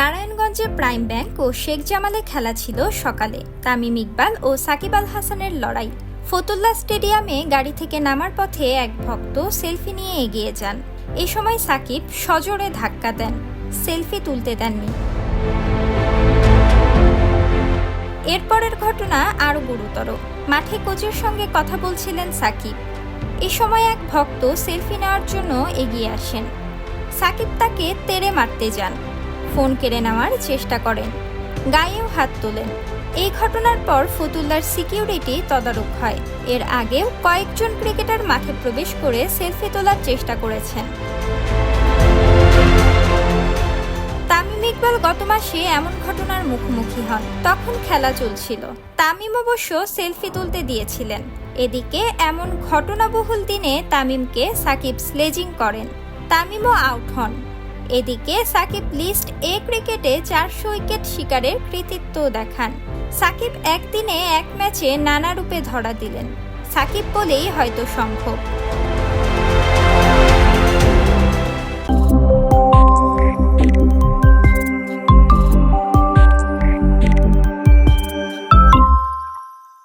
নারায়ণগঞ্জে prime bank ও শেখ জামালে খেলা ছিল সকালে। তামিম ইকবাল ও সাকিব আল হাসানের লড়াই। ফতুল্লা স্টেডিয়ামে গাড়ি থেকে নামার পথে এক ভক্ত সেলফি নিয়ে এগিয়ে যান। এ সময় সাকিব সজোরে ধাক্কা দেন। সেলফি তুলতে দেননি। এরপরের ঘটনা আরও গুরুতর। মাঠে কোচের সঙ্গে কথা বলছিলেন সাকিব। এ সময় এক ভক্ত সেলফি নেওয়ার জন্য এগিয়ে আসেন। সাকিব তাকে তেড়ে মারতে যান। ফোন কেড়ে নেওয়ার চেষ্টা করেন। গায়েও হাত তোলেন। এই ঘটনার পর ফতুল্লার সিকিউরিটি তদারক হয়। এর আগেও কয়েকজন ক্রিকেটার মাঠে প্রবেশ করে সেলফি তোলার চেষ্টা করেছেন। তামিম ইকবাল গত মাসে এমন ঘটনার মুখোমুখি হন। তখন খেলা চলছিল। তামিম অবশ্য সেলফি তুলতে দিয়েছিলেন। এদিকে এমন ঘটনাবহুল দিনে তামিমকে সাকিব স্লেজিং করেন। তামিমও আউট হন। এদিকে সাকিব লিস্ট এ ক্রিকেটে চারশো উইকেট শিকারের কৃতিত্ব দেখান। সাকিব একদিনে এক ম্যাচে নানা রূপে ধরা দিলেন। সাকিব বলেই হয়তো সম্ভব।